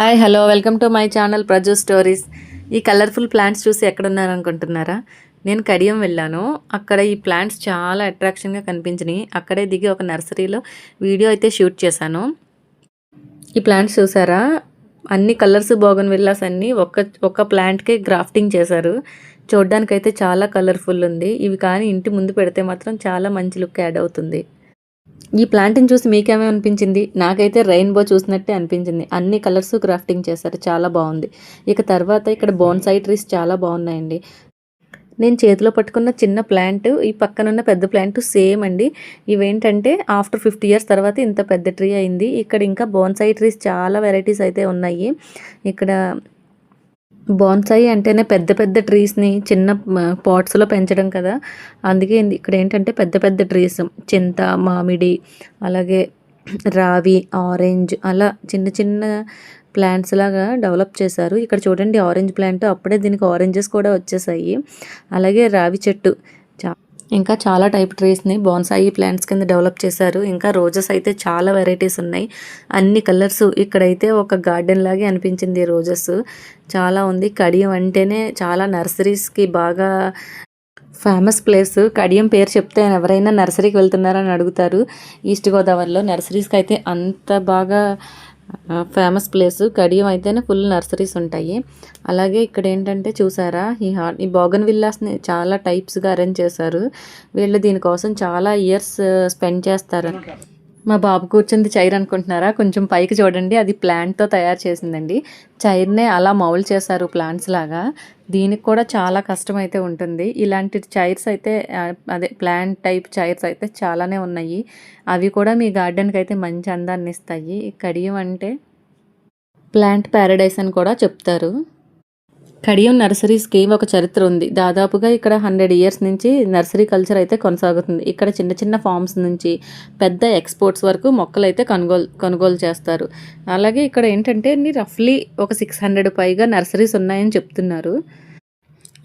Hi hello. Welcome to my channel Praju stories. ఈ colourful plants చూసి ఎక్కడున్నారు అనుకుంటున్నారా నేను కడియం వెళ్ళాను. అక్కడ ఈ ప్లాంట్స్ చాలా అట్రాక్షన్గా కనిపించినాయి. అక్కడే దిగి ఒక నర్సరీలో వీడియో అయితే షూట్ చేశాను. ఈ ప్లాంట్స్ చూసారా? అన్ని కలర్స్ బోగన్ విల్లాస్ అన్నీ ఒక్క ఒక్క ప్లాంట్కే గ్రాఫ్టింగ్ చేశారు. చూడ్డానికైతే చాలా కలర్ఫుల్ ఉంది. ఇవి కానీ ఇంటి ముందు పెడితే మాత్రం చాలా మంచి లుక్ యాడ్ అవుతుంది. ఈ ప్లాంట్ని చూసి మీకేమే అనిపించింది? నాకైతే రెయిన్బో చూసినట్టే అనిపించింది. అన్ని కలర్స్ క్రాఫ్టింగ్ చేశారు. చాలా బాగుంది. ఇక తర్వాత ఇక్కడ బోన్సై ట్రీస్ చాలా బాగున్నాయండి. నేను చేతిలో పట్టుకున్న చిన్న ప్లాంట్ ఈ పక్కనున్న పెద్ద ప్లాంట్ సేమ్ అండి. ఇవేంటంటే ఆఫ్టర్ ఫిఫ్టీ ఇయర్స్ తర్వాత ఇంత పెద్ద ట్రీ అయింది. ఇక్కడ ఇంకా బోన్సై ట్రీస్ చాలా వెరైటీస్ అయితే ఉన్నాయి. ఇక్కడ బాన్సాయి అంటేనే పెద్ద పెద్ద ట్రీస్ని చిన్న పాట్స్లో పెంచడం కదా. అందుకే ఇక్కడ ఏంటంటే పెద్ద పెద్ద ట్రీస్ చింత మామిడి అలాగే రావి ఆరెంజ్ అలా చిన్న చిన్న ప్లాంట్స్ లాగా డెవలప్ చేశారు. ఇక్కడ చూడండి ఆరెంజ్ ప్లాంట్ అప్పుడే దీనికి ఆరెంజెస్ కూడా వచ్చేసాయి. అలాగే రావి చెట్టు చా ఇంకా చాలా టైప్ ట్రీస్ని బాన్సాయి ప్లాంట్స్ కింద డెవలప్ చేశారు. ఇంకా రోజెస్ అయితే చాలా వెరైటీస్ ఉన్నాయి. అన్ని కలర్స్ ఇక్కడైతే ఒక గార్డెన్ లాగే అనిపించింది రోజెస్ చాలా ఉంది. కడియం అంటేనే చాలా నర్సరీస్కి బాగా ఫేమస్ ప్లేస్ కడియం పేరు చెప్తే ఎవరైనా నర్సరీకి వెళ్తున్నారని అడుగుతారు. ఈస్ట్ గోదావరిలో నర్సరీస్కి అయితే అంత బాగా ఫేమస్ ప్లేస్ కడియం అయితేనే ఫుల్ నర్సరీస్ ఉంటాయి. అలాగే ఇక్కడ ఏంటంటే చూసారా ఈ హా ఈ బోగన్ విల్లాస్ని చాలా టైప్స్గా అరేంజ్ చేశారు. వీళ్ళు దీనికోసం చాలా ఇయర్స్ స్పెండ్ చేస్తారు. మా బాబు కూర్చుంది చైర్ అనుకుంటున్నారా? కొంచెం పైకి చూడండి. అది ప్లాంట్తో తయారు చేసిందండి. చైర్నే అలా మౌల్ చేశారు ప్లాంట్స్ లాగా. దీనికి కూడా చాలా కష్టం అయితే ఉంటుంది. ఇలాంటి చైర్స్ అయితే అదే ప్లాంట్ టైప్ చైర్స్ అయితే చాలానే ఉన్నాయి. అవి కూడా మీ గార్డెన్కి అయితే మంచి అందాన్ని ఇస్తాయి. కడియం అంటే ప్లాంట్ ప్యారడైస్ అని కూడా చెప్తారు. కడియం నర్సరీస్కి ఒక చరిత్ర ఉంది. దాదాపుగా ఇక్కడ హండ్రెడ్ ఇయర్స్ నుంచి నర్సరీ కల్చర్ అయితే కొనసాగుతుంది. ఇక్కడ చిన్న చిన్న ఫామ్స్ నుంచి పెద్ద ఎక్స్పోర్ట్స్ వరకు మొక్కలు అయితే కొనుగోలు కొనుగోలు చేస్తారు. అలాగే ఇక్కడ ఏంటంటే రఫ్లీ ఒక సిక్స్ హండ్రెడ్ పైగా నర్సరీస్ ఉన్నాయని చెప్తున్నారు.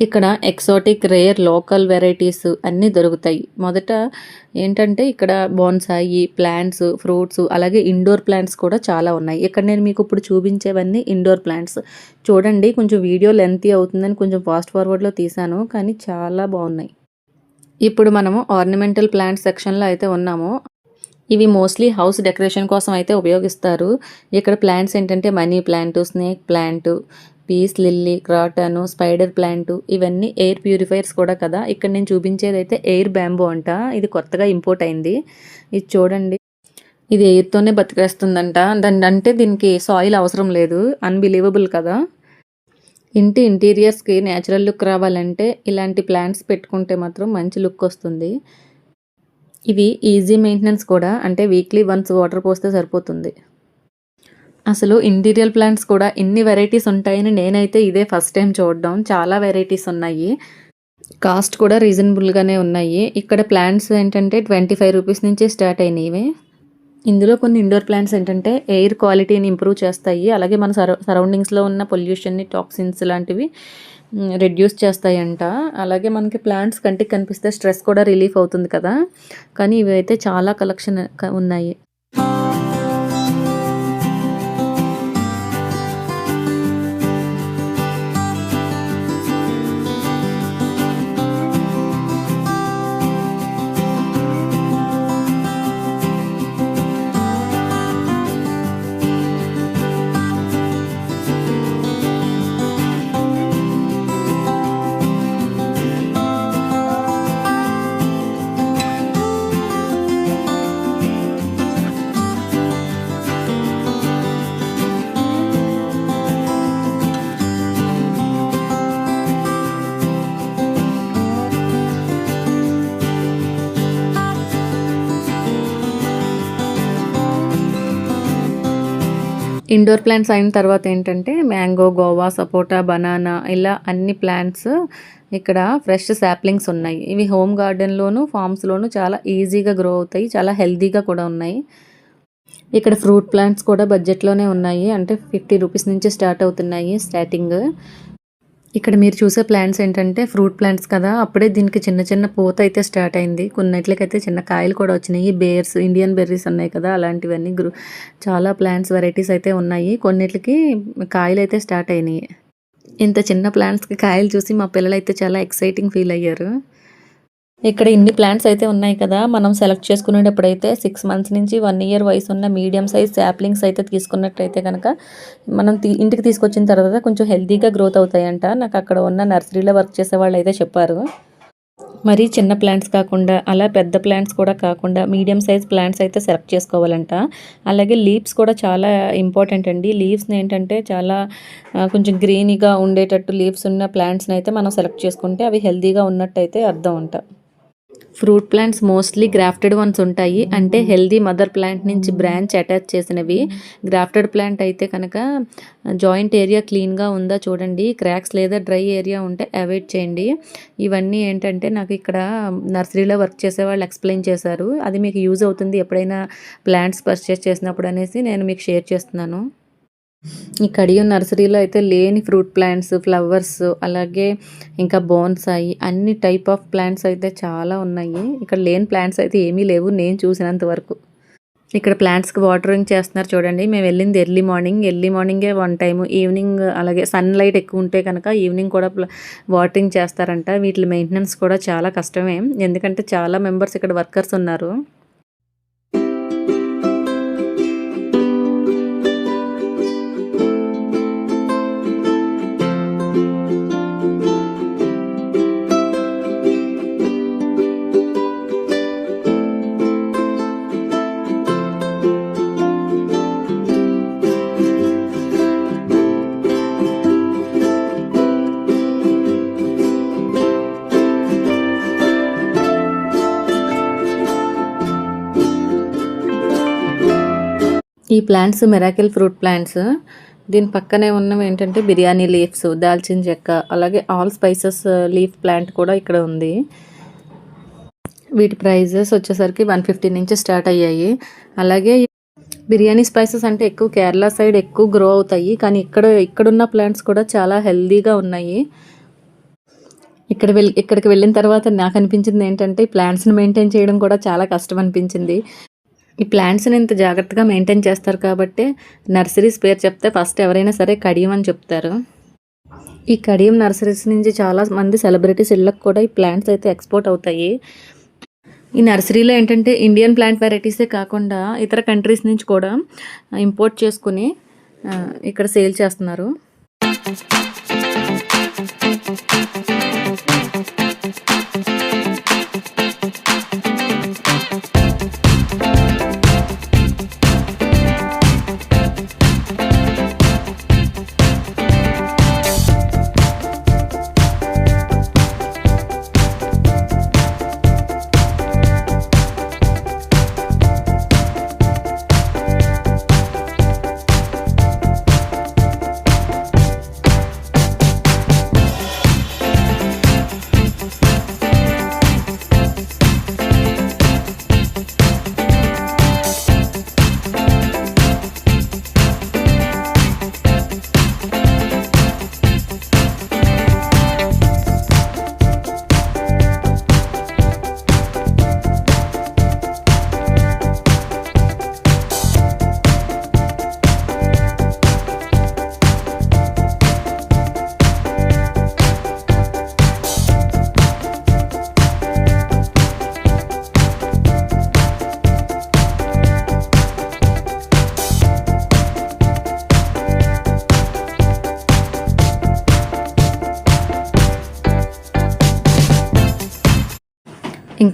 ఇక్కడ ఎక్సోటిక్ రేర్ లోకల్ వెరైటీస్ అన్నీ దొరుకుతాయి. మొదట ఏంటంటే ఇక్కడ బోన్సాయి ప్లాంట్స్ ఫ్రూట్స్ అలాగే ఇండోర్ ప్లాంట్స్ కూడా చాలా ఉన్నాయి. ఇక్కడ నేను మీకు ఇప్పుడు చూపించేవన్నీ ఇండోర్ ప్లాంట్స్ చూడండి కొంచెం వీడియో లెంతీ అవుతుందని కొంచెం ఫాస్ట్ ఫార్వర్డ్లో తీసాను కానీ చాలా బాగున్నాయి. ఇప్పుడు మనము ఆర్నమెంటల్ ప్లాంట్ సెక్షన్లో అయితే ఉన్నాము. ఇవి మోస్ట్లీ హౌస్ డెకరేషన్ కోసం అయితే ఉపయోగిస్తారు. ఇక్కడ ప్లాంట్స్ ఏంటంటే money plant snake plant peace lily croton spider plant ఇవన్నీ ఎయిర్ ప్యూరిఫైర్స్ కూడా కదా. ఇక్కడ నేను చూపించేది అయితే ఎయిర్ బ్యాంబో అంట. ఇది కొత్తగా ఇంపోర్ట్ అయింది. ఇది చూడండి. ఇది ఎయిర్తోనే బతికేస్తుందంట. దాని అంటే దీనికి సాయిల్ అవసరం లేదు. అన్బిలీవబుల్ కదా. ఇంటి ఇంటీరియర్స్కి న్యాచురల్ లుక్ రావాలంటే ఇలాంటి ప్లాంట్స్ పెట్టుకుంటే మాత్రం మంచి లుక్ వస్తుంది. ఇవి ఈజీ మెయింటెనెన్స్ కూడా. అంటే వీక్లీ వన్స్ వాటర్ పోస్తే సరిపోతుంది. అసలు ఇంటీరియర్ ప్లాంట్స్ కూడా ఇన్ని వెరైటీస్ ఉంటాయని నేనైతే ఇదే ఫస్ట్ టైం చూడడం. చాలా వెరైటీస్ ఉన్నాయి. కాస్ట్ కూడా రీజనబుల్గానే ఉన్నాయి. ఇక్కడ ప్లాంట్స్ ఏంటంటే ట్వంటీ ఫైవ్ రూపీస్ నుంచి స్టార్ట్ అయినవి. ఇందులో కొన్ని ఇండోర్ ప్లాంట్స్ ఏంటంటే ఎయిర్ క్వాలిటీని ఇంప్రూవ్ చేస్తాయి. అలాగే మన సరౌ సరౌండింగ్స్లో ఉన్న పొల్యూషన్ని టాక్సిన్స్ లాంటివి రెడ్యూస్ చేస్తాయంట. అలాగే మనకి ప్లాంట్స్ కంటికి కనిపిస్తే స్ట్రెస్ కూడా రిలీఫ్ అవుతుంది కదా. కానీ ఇవి అయితే చాలా కలెక్షన్ ఉన్నాయి. ఇండోర్ ప్లాంట్స్ అయిన తర్వాత ఏంటంటే మ్యాంగో గోవా సపోటా బనానా ఇలా అన్ని ప్లాంట్స్ ఇక్కడ ఫ్రెష్ శాప్లింగ్స్ ఉన్నాయి. ఇవి హోమ్ గార్డెన్లోను ఫామ్స్లోను చాలా ఈజీగా గ్రో అవుతాయి చాలా హెల్తీగా కూడా ఉన్నాయి. ఇక్కడ ఫ్రూట్ ప్లాంట్స్ కూడా బడ్జెట్లోనే ఉన్నాయి. అంటే ఫిఫ్టీ రూపీస్ నుంచి స్టార్ట్ అవుతున్నాయి స్టార్టింగ్. ఇక్కడ మీరు చూసే ప్లాంట్స్ ఏంటంటే ఫ్రూట్ ప్లాంట్స్ కదా అప్పుడే దీనికి చిన్న చిన్న పూత అయితే స్టార్ట్ అయింది. కొన్నిట్లకైతే చిన్న కాయలు కూడా వచ్చినాయి. బేర్స్ ఇండియన్ బెర్రీస్ ఉన్నాయి కదా అలాంటివన్నీ గ్రూ చాలా ప్లాంట్స్ వెరైటీస్ అయితే ఉన్నాయి. కొన్నిట్లకి కాయలు అయితే స్టార్ట్ అయినాయి. ఇంత చిన్న ప్లాంట్స్కి కాయలు చూసి మా పిల్లలు అయితే చాలా ఎక్సైటింగ్ ఫీల్ అయ్యారు. ఇక్కడ ఇన్ని ప్లాంట్స్ అయితే ఉన్నాయి కదా మనం సెలెక్ట్ చేసుకునేటప్పుడైతే సిక్స్ మంత్స్ నుంచి వన్ ఇయర్ వయసు ఉన్న మీడియం సైజ్ శాప్లింగ్స్ అయితే తీసుకున్నట్టయితే కనుక మనం తీ- ఇంటికి తీసుకొచ్చిన తర్వాత కొంచెం హెల్తీగా గ్రోత్ అవుతాయంట. నాకు అక్కడ ఉన్న నర్సరీలో వర్క్ చేసే వాళ్ళు అయితే చెప్పారు. మరి చిన్న ప్లాంట్స్ కాకుండా అలా పెద్ద ప్లాంట్స్ కూడా కాకుండా మీడియం సైజ్ ప్లాంట్స్ అయితే సెలెక్ట్ చేసుకోవాలంట. అలాగే లీవ్స్ కూడా చాలా ఇంపార్టెంట్ అండి. లీవ్స్ని ఏంటంటే చాలా కొంచెం గ్రీనీగా ఉండేటట్టు లీవ్స్ ఉన్న ప్లాంట్స్ని అయితే మనం సెలెక్ట్ చేసుకుంటే అవి హెల్తీగా ఉన్నట్టయితే అర్థం అంట. Fruit plants mostly grafted ones ఉంటాయి. అంటే హెల్దీ మదర్ ప్లాంట్ నుంచి బ్రాంచ్ అటాచ్ చేసినవి. గ్రాఫ్టెడ్ ప్లాంట్ అయితే కనుక జాయింట్ ఏరియా క్లీన్గా ఉందా చూడండి. క్రాక్స్ లేదా డ్రై ఏరియా ఉంటే అవాయిడ్ చేయండి. ఇవన్నీ ఏంటంటే నాకు ఇక్కడ నర్సరీలో వర్క్ చేసే వాళ్ళు ఎక్స్ప్లెయిన్ చేశారు. అది మీకు యూజ్ అవుతుంది ఎప్పుడైనా ప్లాంట్స్ పర్చేస్ చేసినప్పుడు అనేసి నేను మీకు షేర్ చేస్తున్నాను. ఈ కడియం నర్సరీలో అయితే లేని ఫ్రూట్ ప్లాంట్స్ ఫ్లవర్స్ అలాగే ఇంకా బోన్సాయి అన్ని టైప్ ఆఫ్ ప్లాంట్స్ అయితే చాలా ఉన్నాయి. ఇక్కడ లేని ప్లాంట్స్ అయితే ఏమీ లేవు నేను చూసినంత వరకు. ఇక్కడ ప్లాంట్స్కి వాటరింగ్ చేస్తున్నారు చూడండి. మేము వెళ్ళింది ఎర్లీ మార్నింగ్. ఎర్లీ మార్నింగే వన్ టైము ఈవినింగ్ అలాగే సన్ లైట్ ఎక్కువ ఉంటే కనుక ఈవినింగ్ కూడా వాటరింగ్ చేస్తారంట. వీటి మెయింటెనెన్స్ కూడా చాలా కష్టమే. ఎందుకంటే చాలా మెంబర్స్ ఇక్కడ వర్కర్స్ ఉన్నారు. ఈ ప్లాంట్స్ మెరాకిల్ ఫ్రూట్ ప్లాంట్స్ దీని పక్కనే ఉన్నవి ఏంటంటే బిర్యానీ లీవ్స్ దాల్చిన చెక్క అలాగే ఆల్ స్పైసెస్ లీఫ్ ప్లాంట్ కూడా ఇక్కడ ఉంది. వీటి ప్రైజెస్ వచ్చేసరికి వన్ ఫిఫ్టీ నుంచి స్టార్ట్ అయ్యాయి. అలాగే బిర్యానీ స్పైసెస్ అంటే ఎక్కువ కేరళ సైడ్ ఎక్కువ గ్రో అవుతాయి కానీ ఇక్కడ ఇక్కడున్న ప్లాంట్స్ కూడా చాలా హెల్దీగా ఉన్నాయి. ఇక్కడ వెళ్ళి ఇక్కడికి వెళ్ళిన తర్వాత నాకు అనిపించింది ఏంటంటే ఈ ప్లాంట్స్ని మెయింటైన్ చేయడం కూడా చాలా కష్టం అనిపించింది. ఈ ప్లాంట్స్ని ఇంత జాగ్రత్తగా మెయింటైన్ చేస్తారు కాబట్టి నర్సరీస్ పేరు చెప్తే ఫస్ట్ ఎవరైనా సరే కడియం అని చెప్తారు. ఈ కడియం నర్సరీస్ నుంచి చాలా మంది సెలబ్రిటీస్ ఇళ్ళకు కూడా ఈ ప్లాంట్స్ అయితే ఎక్స్పోర్ట్ అవుతాయి. ఈ నర్సరీలో ఏంటంటే ఇండియన్ ప్లాంట్ వెరైటీసే కాకుండా ఇతర కంట్రీస్ నుంచి కూడా ఇంపోర్ట్ చేసుకుని ఇక్కడ సేల్ చేస్తున్నారు.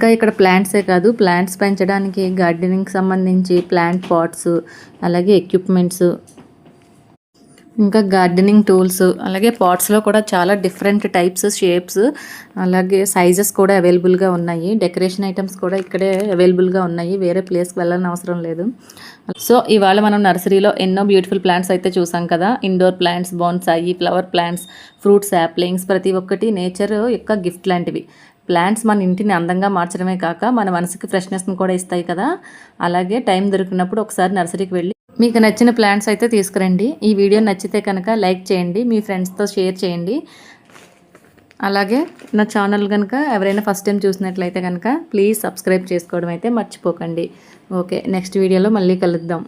ఇంకా ఇక్కడ ప్లాంట్సే కాదు ప్లాంట్స్ పెంచడానికి గార్డెనింగ్ సంబంధించి ప్లాంట్ పాట్స్ అలాగే ఎక్విప్మెంట్స్ ఇంకా గార్డెనింగ్ టూల్స్ అలాగే పాట్స్లో కూడా చాలా డిఫరెంట్ టైప్స్ షేప్స్ అలాగే సైజెస్ కూడా అవైలబుల్గా ఉన్నాయి. డెకరేషన్ ఐటమ్స్ కూడా ఇక్కడే అవైలబుల్గా ఉన్నాయి. వేరే ప్లేస్కి వెళ్ళాలని అవసరం లేదు. సో ఇవాళ మనం నర్సరీలో ఎన్నో బ్యూటిఫుల్ ప్లాంట్స్ అయితే చూసాం కదా. Indoor plants bonsai flower plants fruits saplings ప్రతి ఒక్కటి నేచర్ యొక్క గిఫ్ట్ లాంటివి. ప్లాంట్స్ మన ఇంటిని అందంగా మార్చడమే కాక మన మనసుకి ఫ్రెష్నెస్ని కూడా ఇస్తాయి కదా. అలాగే టైం దొరికినప్పుడు ఒకసారి నర్సరీకి వెళ్ళి మీకు నచ్చిన ప్లాంట్స్ అయితే తీసుకురండి. ఈ వీడియో నచ్చితే కనుక లైక్ చేయండి మీ ఫ్రెండ్స్తో షేర్ చేయండి. అలాగే నా ఛానల్ కనుక ఎవరైనా ఫస్ట్ టైం చూసినట్లయితే కనుక ప్లీజ్ సబ్స్క్రైబ్ చేసుకోవడం అయితే మర్చిపోకండి. ఓకే నెక్స్ట్ వీడియోలో మళ్ళీ కలుద్దాం.